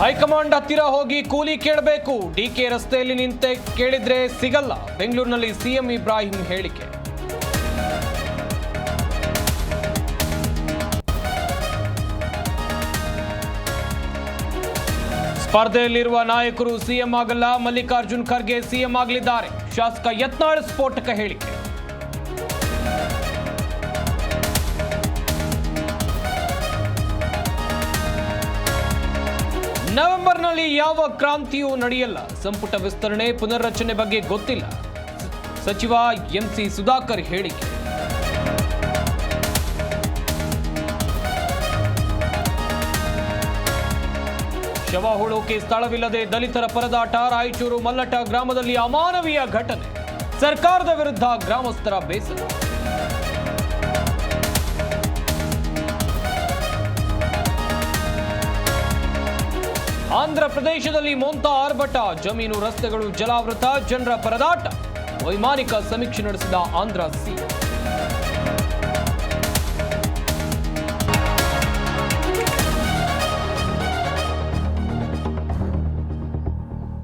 High command ಹತ್ತಿರ ಹೋಗಿ ಕೂಲಿ ಕೇಳಬೇಕು. ಡಿಕೆ ರಸ್ತೆಯಲ್ಲಿ ನಿಂತೆ ಕೇಳಿದ್ರೆ ಸಿಗಲ್ಲ. ಬೆಂಗಳೂರಿನಲ್ಲಿ ಸಿಎಂ ಇಬ್ರಾಹಿಂ ಹೇಳಿಕೆ. ಸ್ಪರ್ಧೆಯಲ್ಲಿರುವ ನಾಯಕರು ಸಿಎಂ ಆಗಲ್ಲ. ಮಲ್ಲಿಕಾರ್ಜುನ್ ಖರ್ಗೆ ಸಿಎಂ ಆಗಲಿದ್ದಾರೆ. ಶಾಸಕ ಯತ್ನಾಳ್ ಸ್ಫೋಟಕ ಹೇಳಿಕೆ. ನವೆಂಬರ್ನಲ್ಲಿ ಯಾವ ಕ್ರಾಂತಿಯೂ ನಡೆಯಲ್ಲ. ಸಂಪುಟ ವಿಸ್ತರಣೆ ಪುನರ್ರಚನೆ ಬಗ್ಗೆ ಗೊತ್ತಿಲ್ಲ. ಸಚಿವ ಎಂಸಿ ಸುಧಾಕರ್ ಹೇಳಿಕೆ. ಶವ ಹುಡುಕಿ ಸ್ಥಳವಿಲ್ಲದೆ ದಲಿತರ ಪರದಾಟ, ರಾಯಚೂರು ಮಲ್ಲಟ ಗ್ರಾಮದಲ್ಲಿ ಅಮಾನವೀಯ ಘಟನೆ. ಸರ್ಕಾರದ ವಿರುದ್ಧ ಗ್ರಾಮಸ್ಥರ ಬೇಸರ. ಆಂಧ್ರ ಪ್ರದೇಶದಲ್ಲಿ ಮೊಂತ ಆರ್ಭಟ. ಜಮೀನು ರಸ್ತೆಗಳು ಜಲಾವೃತ ಜನರ ಪರದಾಟ. ವೈಮಾನಿಕ ಸಮೀಕ್ಷೆ ನಡೆಸಿದ ಆಂಧ್ರ ಸಿಎಂ